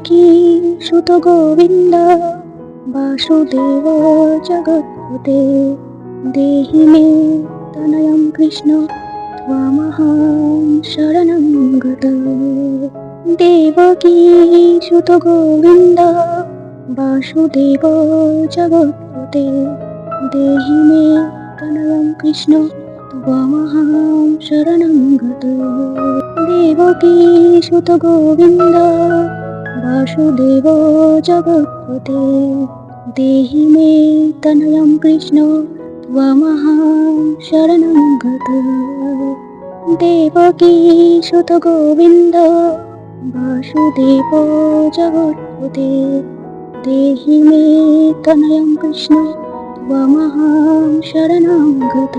দেবকী সুত গোবিন্দ? বাসুদেব জগৎপতে দেহি মে তনয়ম কৃষ্ণ ত্বমহং শরণং গত। দেবকী সুত গোবিন্দ? বাসুদেব জগৎপতে দেহি মে তনয়ম কৃষ্ণ ত্বমহং শরণং গত। দেবকী সুত গোবিন্দ? বাসুদেব জগৎপতে দেহি মে তনয়ম কৃষ্ণ ত্বমহং শরণং গত দেবকী সুত গোবিন্দ বাসুদেব জগৎপতে দেহি মে তনয়ম কৃষ্ণ ত্বমহং শরণং গত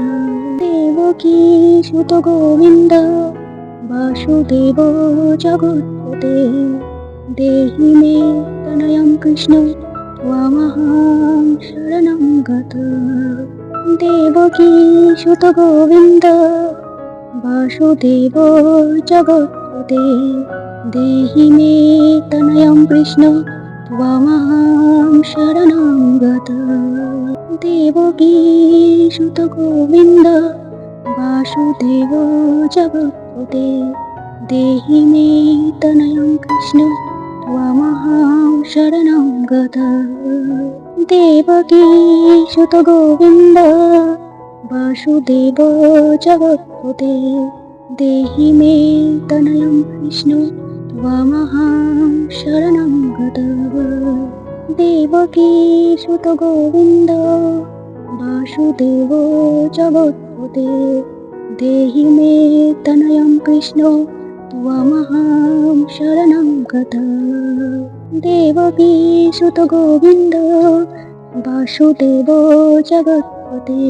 দেবকী সুত গোবিন্দ বাসুদেব জগৎপতে দেহি মে তনয়ম কৃষ্ণ ত্বমহং শরণং গত দেবকী সুত গোবিন্দ বাসুদেব জগৎপতে দেহি মে তনয়ম কৃষ্ণ ত্বমহং শরণং গত দেবকী সুত গোবিন্দ বাসুদেব জগৎপতে দেহি মে তনয়ং কৃষ্ণ শরণং গত দেবকী সুত গোবিন্দ বাসুদেব জগৎপতে দেহি মে তনয়ং কৃষ্ণ ত্বমহং শরণং গত দেবকী সুত গোবিন্দ বাসুদেব জগৎপতে দেহি মে তনয়ং কৃষ্ণ ত্বমহং শরণং গত দেবকী সুত গোবিন্দ বাসুদেব জগৎপতে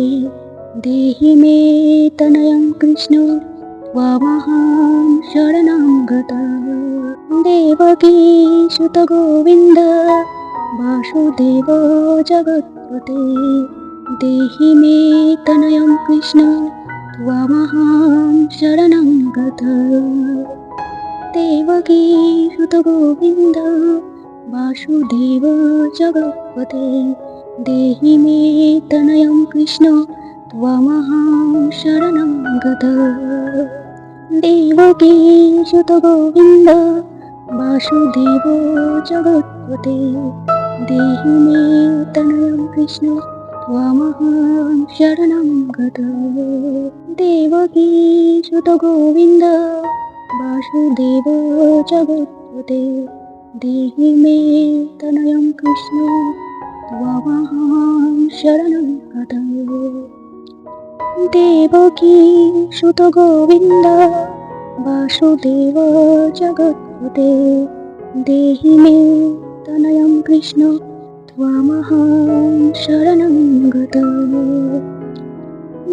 দেহি মে তনয়ং কৃষ্ণ ত্বমহং শরণং গত দেবকী সুত গোবিন্দ বাসুদেব জগৎপতে দেহি মে তনয়ং কৃষ্ণ ত্বমহং দেবকী, সুত গোবিন্দ, বাসুদেব জগৎপতে, দেহি মে তনয়ং কৃষ্ণ, ত্বমহং শরণং গত। দেবকী, সুত গোবিন্দ, বাসুদেব জগৎপতে, দেহি মে তনয়ং কৃষ্ণ, ত্বমহং শরণং গত। দেবকী, সুত গোবিন্দ বাসুদেব জগৎপতে দেহি মে তনয়ং কৃষ্ণ ত্বমহং শরণং গত দেবকী সুত গোবিন্দ বাসুদেব জগৎপতে দেহি মে তনয়ং কৃষ্ণ ত্বমহং শরণং গত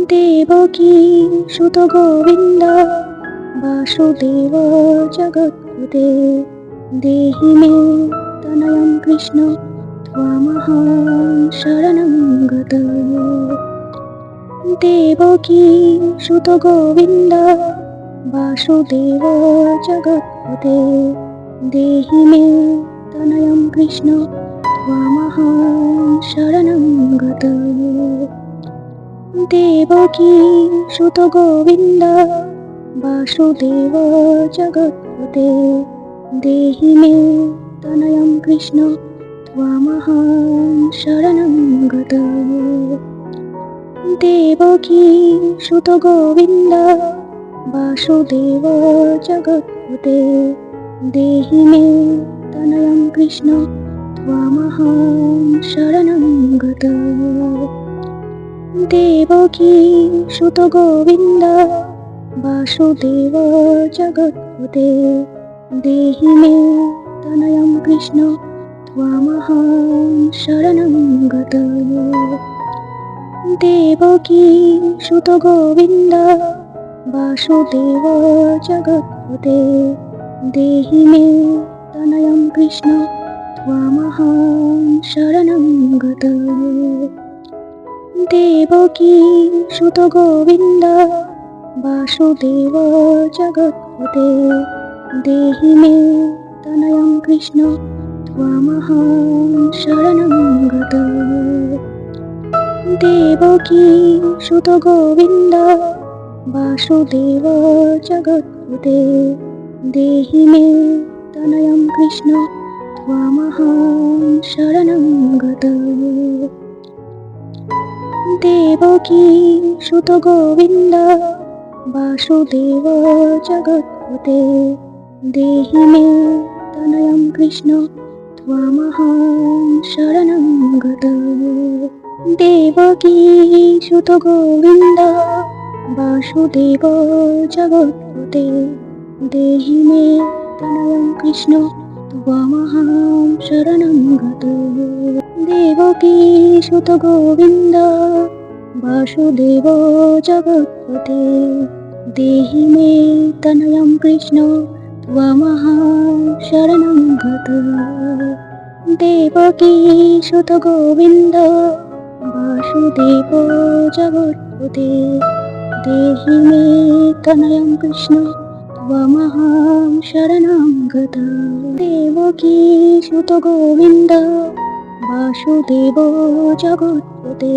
দেবকী সুত গোবিন্দ বাসুদেব জগৎপতে দেহি মে তনয়ং কৃষ্ণ ত্বমহং শরণং গত দেবকী সুত গোবিন্দ বাসুদেব জগৎপতে দেহি মে তনয়ং কৃষ্ণ ত্বমহং শরণং গত দেবকী সুত গোবিন্দ বাসুদেব জগৎপতে দেহি মে তনয়ং কৃষ্ণ ত্বমহং শরণং গত দেবকী সুত গোবিন্দ বাসুদেব জগৎপতে দেহি মে তনয়ং কৃষ্ণ ত্বমহং শরণং গত দেবকী সুত গোবিন্দ বাসুদেব জগৎপতে দেহি মে তনয়ং কৃষ্ণ ত্বমহং শরণং গত দেবকী সুত গোবিন্দ বাসুদেব জগৎপতে দেহি মে তনয়ং কৃষ্ণ वासुदेव जगत्पते देहि मे तनयं कृष्ण त्वामहं शरणं गत देवकी सुतगोविन्द वासुदेव जगत्पते देहि मे तनयं कृष्ण त्वामहं शरणं गत देवकी सुतगोविन्द वासुदेव जगत्पते देहि मे तनयं कृष्ण त्वमहं शरणं गत देवकी सुत गोविन्द वासुदेव जगत्पते देहि मे तनयं कृष्ण त्वमहं शरणं गत देवकी सुत गोविन्द वासुदेव जगत्पते देहि मे तनयं कृष्ण त्वमहं शरणं गत देवकी सुत गोविन्द वासुदेव जगत्पते देहि मे तनयं कृष्ण त्वमहं शरणं गत देवकी सुत गोविन्द वासुदेव जगत्पते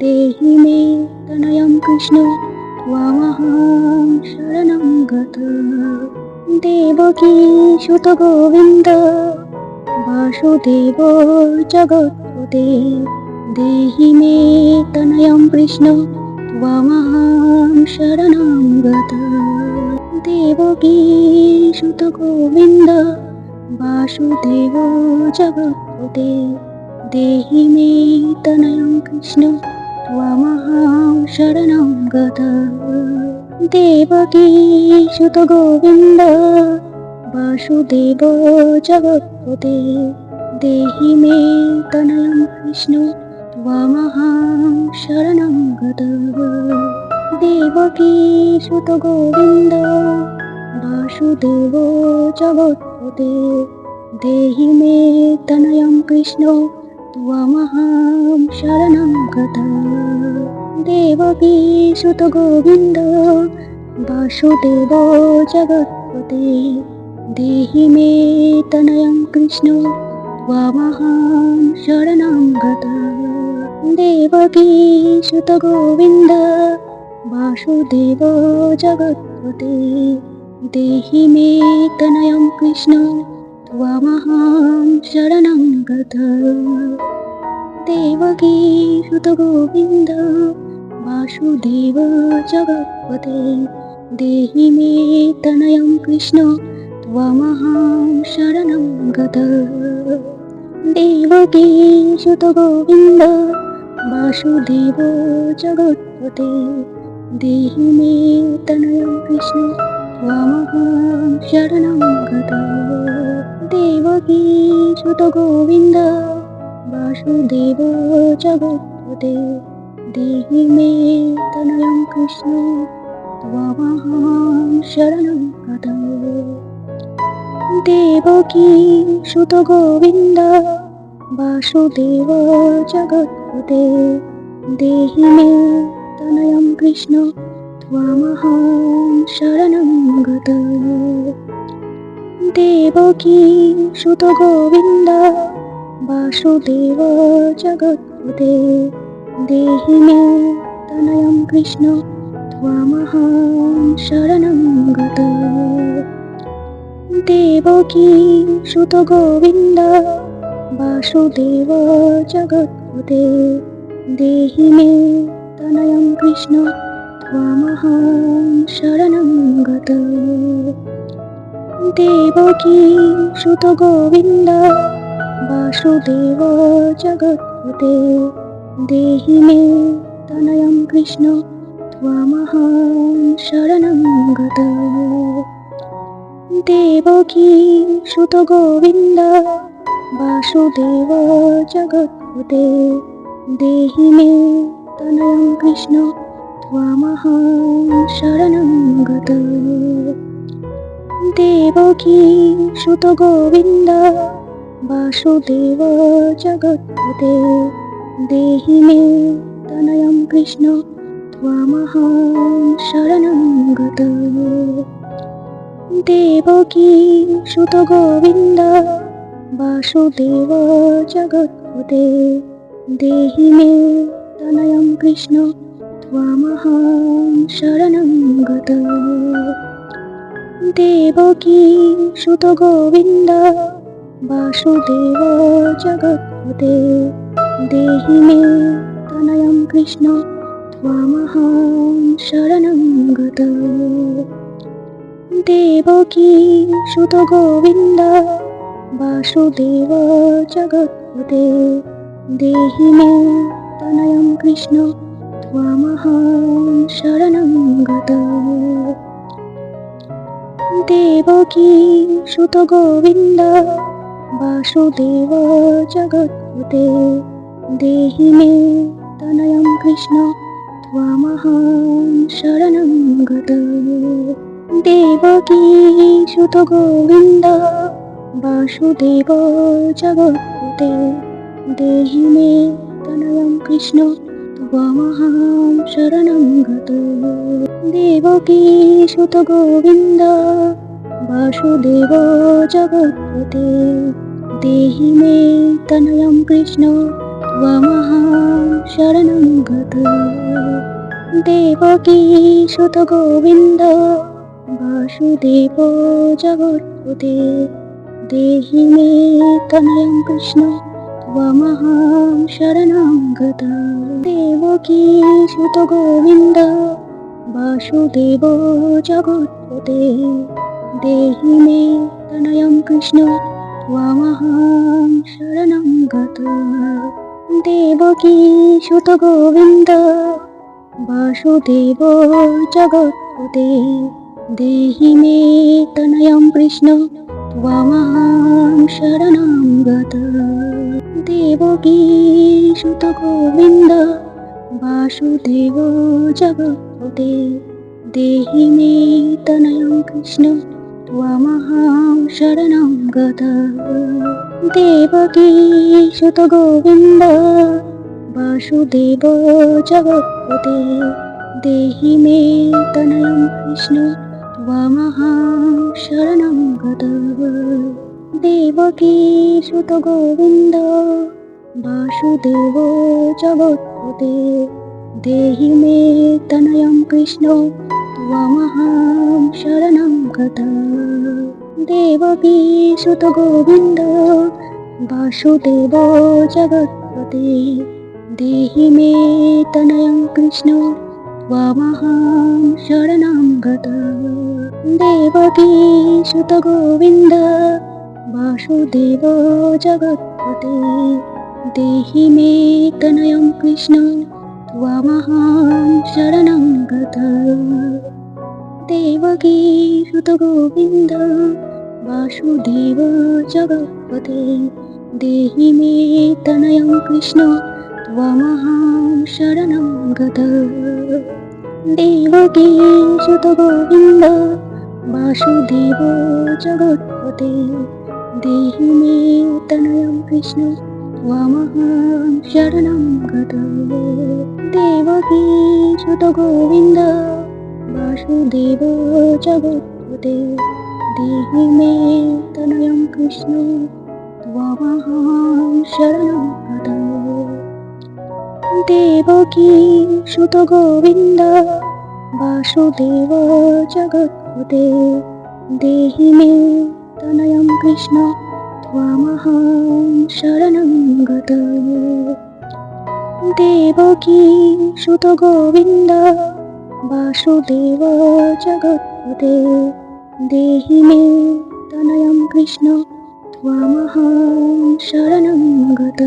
देहि मे तनयं कृष्ण त्वमहं शरणं गत देवकी सुतगोविन्द वासुदेव जगत्पते देहि मे तनयं कृष्ण त्वमहं शरणं गत देवकी सुतगोविन्द वासुदेव जगत्पते देहि मे तनयं कृष्ण त्वमहं शरणं गत देवकी सुतगोविन्द वासुदेव जगत्पते देहि मे तनयं कृष्ण त्वमहं शरणं गत देवकी सुतगोविन्द वासुदेव जगत्पते देहि मे तनयं कृष्ण त्वमहं शरणं गत देवकी सुतगोविन्द वासुदेव जगत्पते देहि मे तनयं कृष्ण त्वमहं शरणं गत देवकी सुतगोविन्द वासुदेव जगत्पते देहि मे तनयं कृष्ण त्वमहं शरणं गत देवकी सुतगोविन्द वासुदेव जगत्पते देहि मे तनयं कृष्ण त्वमहं शरणं गत देवकी सुतगोविन्द वासुदेव जगत्पते देहि मे तनयं कृष्ण রামগুণ শরণং গত দেবকী ছোট গোবিন্দ বাসুদেব জগৎপতে দেহি মে তনয়ং কৃষ্ণ ত্বমহং শরণং গত দেবকী সুত গোবিন্দ বাসুদেব জগৎপতে দেহি মে তনয়ং কৃষ্ণ ত্বমহং শরণং গত দেবকী সুত গোবিন্দ বাসুদেব জগৎপতে দেহি মে তনয়ং কৃষ্ণ ত্বমহং শরণং গত দেবকী সুত গোবিন্দ বাসুদেব জগৎপতে দেহি মে তনয়ং কৃষ্ণ ত্বমহং শরণং গত দেবকী সুত গোবিন্দ বাসুদেব জগৎপতে দেহি মে তনয়ং কৃষ্ণ ত্বমহং শরণং গত দেবকী সুত গোবিন্দ বাসুদেব জগৎপতে দেহি মে তনয়ং কৃষ্ণ ত্বমহং শরণং গত দেবকী সুত গোবিন্দ বাসুদেব জগৎপতে দেহি মে তনয়ং কৃষ্ণ त्वामहं शरणं गत দেবকী সুত গোবিন্দ বাসুদেব জগৎপতে দেহি মে তনয়ং কৃষ্ণ त्वामहं शरणं गत দেবকী সুত গোবিন্দ বাসুদেব জগৎপতে দেহি মে তনয়ং কৃষ্ণ त्वामहं शरणं गत দেবকী সুত গোবিন্দ বাসুদেব জগৎপতে দেহি মে তনয়ং কৃষ্ণ त्वामहं शरणं गत দেবকী সুত গোবিন্দ বাসুদেব জগৎপতে দেহি মে তনয়ং কৃষ্ণ त्वमहं शरणं गतो देवकीसुत गोविन्द वासुदेव जगत्पते देहि मे तनयं कृष्ण त्वमहं शरणं गत देवकीसुत गोविन्द वासुदेव जगत्पते देहि मे तनयं कृष्ण त्वमहं शरणं देवकी श्रुतगोविन्द वासुदेवो वासुदेव जगत्पते देहि मे तनयं कृष्ण त्वमहं शरणं गता देवकीसुत गोविन्द वासुदेवो जगत्पते देहि मे तनयं कृष्ण त्वमहं शरणं गता দেবকী সুত গোবিন্দ বাসুদেব জগৎপতে দেহি মে তনয়ং কৃষ্ণ त्वमहं शरणं गत দেবকী সুত গোবিন্দ বাসুদেব জগৎপতে দেহি মে তনয়ং কৃষ্ণ त्वमहं शरणं गत দেবকী সুত গোবিন্দ, বাসুদেব জগৎপতে, দেহি মে তনয় কৃষ্ণ ত্বমহং শরণং দেবকী সুত গোবিন্দ, বাসুদেব জগৎপতে, দেহি মে তনয় কৃষ্ণ ত্বমহং শরণং দেবকী সুত গোবিন্দ वासुदेव जगत्पते देहि मे तनयं कृष्ण त्वमहं शरणं गत देवकी सुतगोविन्द वासुदेव जगत्पते देहि मे तनयं कृष्ण त्वमहं शरणं गत देवकी सुतगोविन्द वासुदेव जगत्पते देहि मे तनयं कृष्ण त्वमहं शरणं गतये देवकी गोविन्द वासुदेव जगत्पते देहि मे तनयं कृष्ण त्वमहं शरणं गतये देवकी गोविन्द वासुदेव जगत्पते देहि मे शरणं कृष्ण त्वामहं शरणं गत देवकी सुतगोविन्द वासुदेव जगत्पते देहि मे तनयं कृष्ण त्वामहं शरणं गत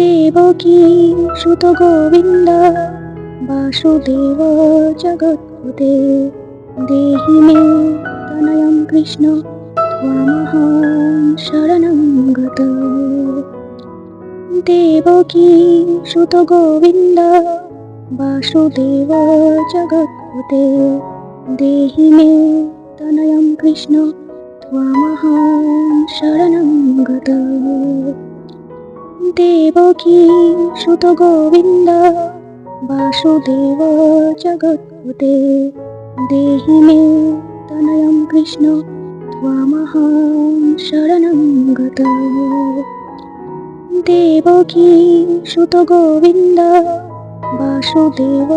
देवकी सुतगोविन्द वासुदेव जगत्पते देहि मे শরণয়ং কৃষ্ণ ত্বামহং শরণং গত। দেবকী সুত গোবিন্দ, বাসুদেব জগৎপতে, দেহি মে তনয়ং কৃষ্ণ ত্বামহং শরণং গত। দেবকী সুত গোবিন্দ, বাসুদেব জগৎপতে, দেহি মে তনয়ং কৃষ্ণ त्वामहं शरणं गत देवकी सुतगोविन्द वासुदेव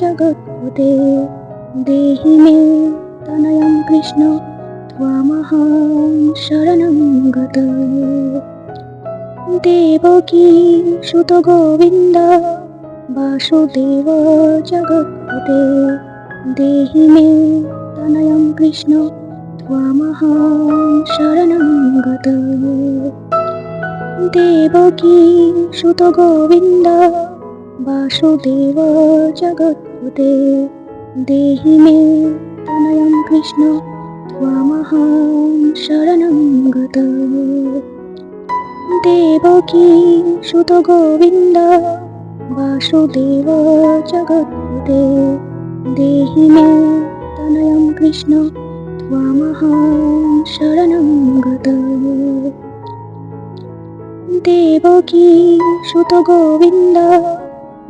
जगत्पते देहि मे तनयं कृष्ण त्वामहं शरणं गत देवकी सुतगोविन्द वासुदेव जगत्पते देहि मे तनयं कृष्ण त्वामहं शरणं गत देवकी सुतगोविन्द वासुदेव जगत्पते देहि मे तनयं कृष्ण त्वामहं शरणं गत देवकी सुतगोविन्द वासुदेव जगत्पते देहि मे तनयं कृष्ण त्वामहं शरणं गत देवकी सुतगोविन्द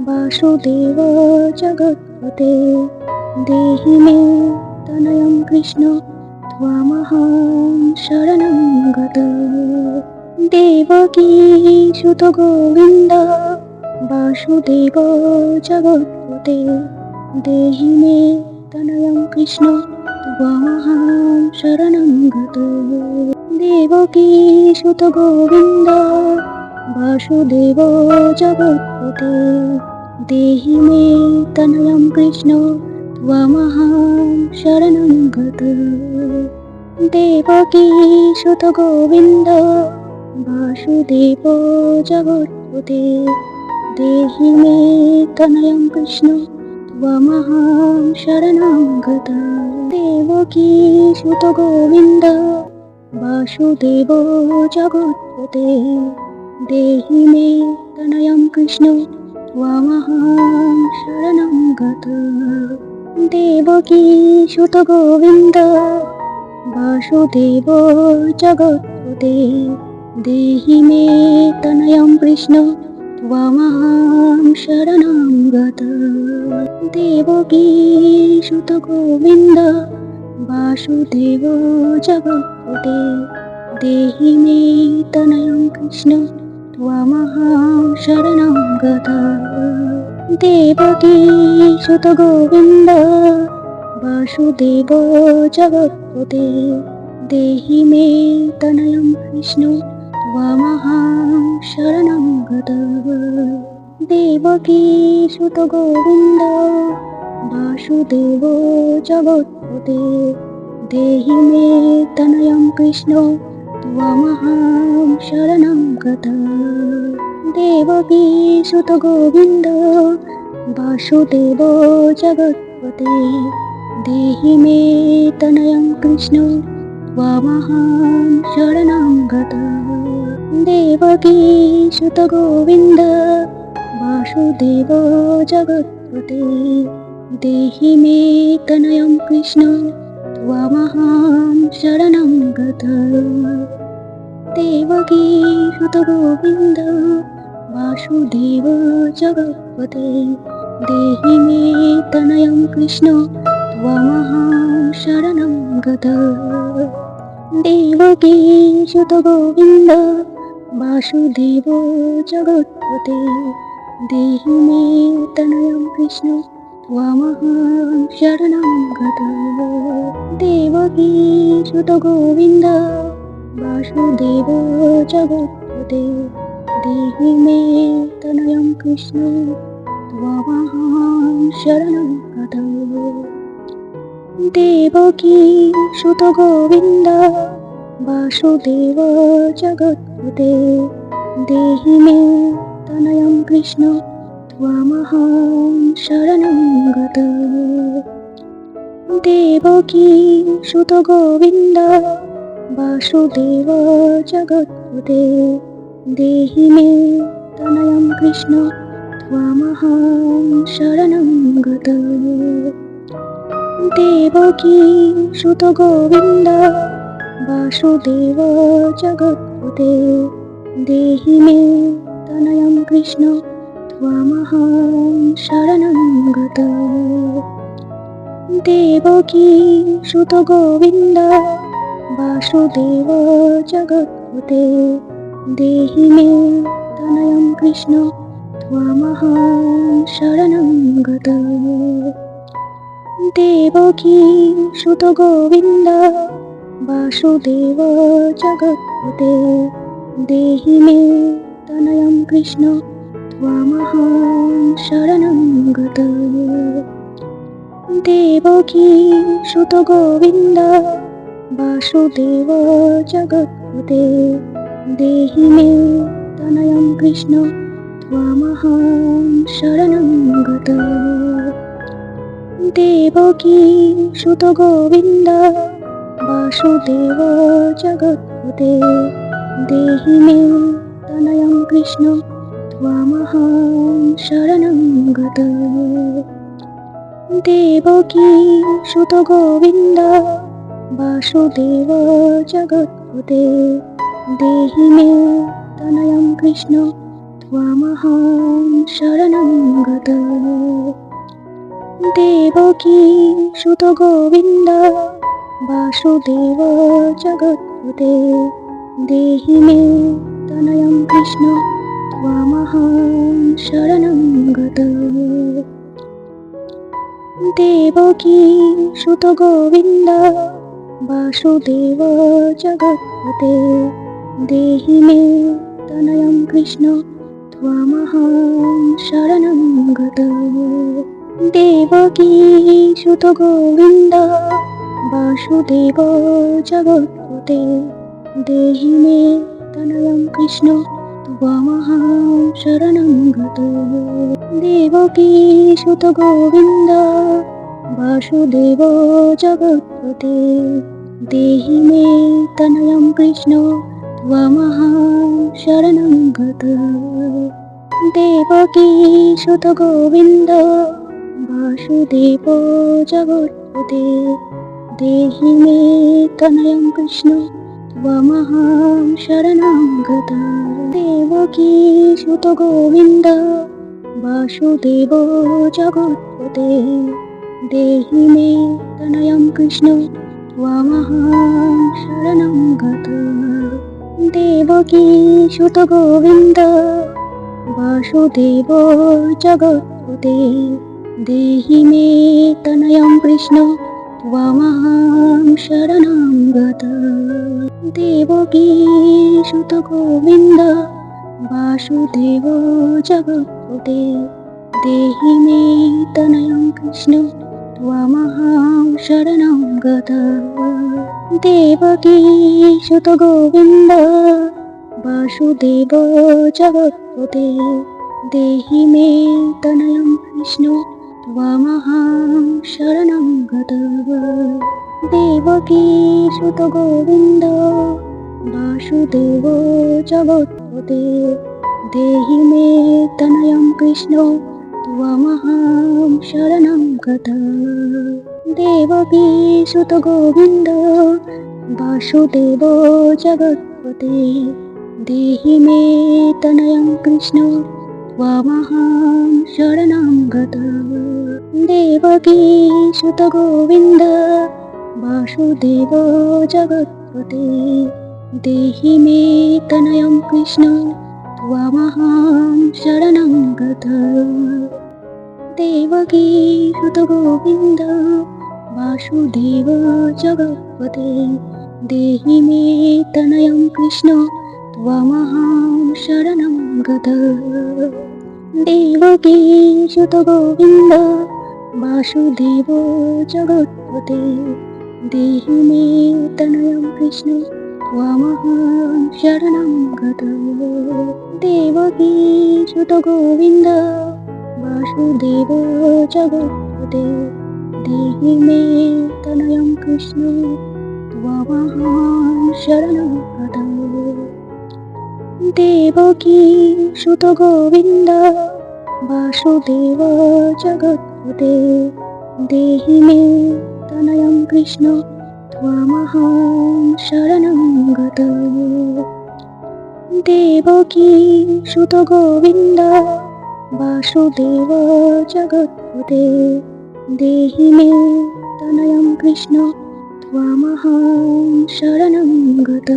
वासुदेव जगत्पते देहि मे तनयं कृष्ण त्वामहं शरणं गत देवकी सुतगोविन्द वासुदेव जगत्पते देहि मे तनयं कृष्ण त्वामहं शरणं गत देवकी सुत गोविन्द वासुदेव जगत्पते देहि मे तनयं कृष्ण त्वामहं शरणं गत देवकी सुत गोविन्द वासुदेव जगत्पते देहि मे तनयं कृष्ण त्वमहं शरणं गत देवकी सुत गोविन्द वासुदेव जगत्पते देहि मे तनयं कृष्ण त्वमहं शरणं गत देवकी सुत गोविन्द वासुदेव जगत्पते देहि मे तनयं कृष्ण त्वमहं शरणं गत देवकी सुत गोविन्द वासुदेव जगत्पते देहि मे तनयं कृष्ण त्वमहं शरणं गत देवकी सुत गोविन्द वासुदेव जगत्पते देहि मे तनयं कृष्ण त्वमहं शरणं गत देवकी सुत गोविन्द वासुदेव जगत्पते देहि मे तनयं कृष्ण त्वमहं शरणं गत देवकी सुत गोविन्द वासुदेव जगत्पते देहि मे तनयं कृष्ण त्वमहं शरणं गत देवकी सुत गोविन्द वासुदेव जगत्पते देहि मे तनयं कृष्ण त्वमहं शरणं गत देवकी सुत गोविन्द वासुदेव जगत्पते देहि मे तनयं कृष्ण त्वमहं शरणं गत देवकी सुत गोविन्द वासुदेव जगत्पते देहि मे तनयं कृष्ण त्वमहं शरणं गत देवकी सुत गोविन्द वासुदेव जगत्पते देहि मे तनयं कृष्ण त्वमहं शरणं गत দেবকী, সুত গোবিন্দ, বাসুদেব জগৎপুতে, দেহি মে তনয় কৃষ্ণ, ত্বামহং শরণং গত। দেবকী, সুত গোবিন্দ, বাসুদেব জগৎপুতে, দেহি মে তনয় কৃষ্ণ, ত্বামহং গত। দেবকী, সুত গোবিন্দ, বাসুদেব, জগৎপতে, দেহি মে তনয়ম কৃষ্ণ ত্বমহং শরণং গত দেবকী, সুত গোবিন্দ, বাসুদেব, জগৎপতে, দেহি মে তনয়ম কৃষ্ণ ত্বমহং শরণং গত দেবকী সুত গোবিন্দ বাসুদেব জগৎপতে দেহি মে তনয়ম কৃষ্ণ त्वमहं शरणं गत দেবকী সুত গোবিন্দ বাসুদেব জগৎপতে দেহি মে তনয়ম কৃষ্ণ त्वमहं शरणं गत দেবকী সুত গোবিন্দ বাসুদেব জগৎপতে দেহি মে তনয়ং কৃষ্ণ ত্বামহং শরণং গত দেবকী সুত গোবিন্দ বাসুদেব জগৎপতে দেহি মে তনয়ং কৃষ্ণ ত্বামহং গত দেবকী, সুত গোবিন্দ, বাসুদেব, জগৎপতে দেহি মে তনয়ম কৃষ্ণ ত্বামহং শরণং গত। দেবকী, সুত গোবিন্দ, বাসুদেব, জগৎপতে দেহি মে তনয়ম কৃষ্ণ ত্বামহং শরণং গত। দেবকী সুত গোবিন্দ বাসুদেব জগৎপতে দেহি মে তনয়ম কৃষ্ণ त्वमहं शरणं गत দেবকী সুত গোবিন্দ বাসুদেব জগৎপতে দেহি মে তনয়ম কৃষ্ণ त्वमहं शरणं गत দেবকী সুত গোবিন্দ वासुदेव जगत्पते देहि मे तनयं कृष्ण त्वमहं शरणं गता देवकीसुत गोविन्द वासुदेव जगत्पते देहि मे तनयं कृष्ण त्वमहं शरणं गता देवकीसुत गोविन्द वासुदेव जगत्पते देहि मे तनयं कृष्ण त्वमहं शरणं गत देवकीसुत गोविन्द वासुदेव जगत्पते देहि मे तनयं कृष्ण त्वमहं शरणं गत देवकीसुत गोविन्द वासुदेव जगत्पते देहि मे तनयं कृष्ण त्वमहं शरणं गतः देवकीसुतगोविन्द वासुदेवो जगत्पते देहि मे तनयं कृष्णो त्वमहं शरणं गतः देवकीसुतगोविन्द वासुदेवो जगत्पते देहि मे तनयं कृष्ण त्वमहं शरणं गता देवकी सुतगोविन्द वासुदेव जगत्पते देहि मे तनयं कृष्ण त्वमहं शरणं गत देवकी सुतगोविन्द वासुदेव जगत्पते देहि मे तनयं कृष्ण त्वमहं शरणं गत দেবকী সুত গোবিন্দ বাসুদেব জগৎপতে দেহি মে তনয়ম কৃষ্ণ त्वमहं शरणं गत দেবকী সুত গোবিন্দ বাসুদেব জগৎপতে দেহি মে তনয়ম কৃষ্ণ त्वमहं शरणं गत দেবকী, সুত গোবিন্দ, বাসুদেব, জগৎপতে, দেহি মে তনয় কৃষ্ণ, ত্বামহং শরণং গত। দেবকী, সুত গোবিন্দ, বাসুদেব, জগৎপতে, দেহি মে তনয় কৃষ্ণ, ত্বামহং শরণং গত।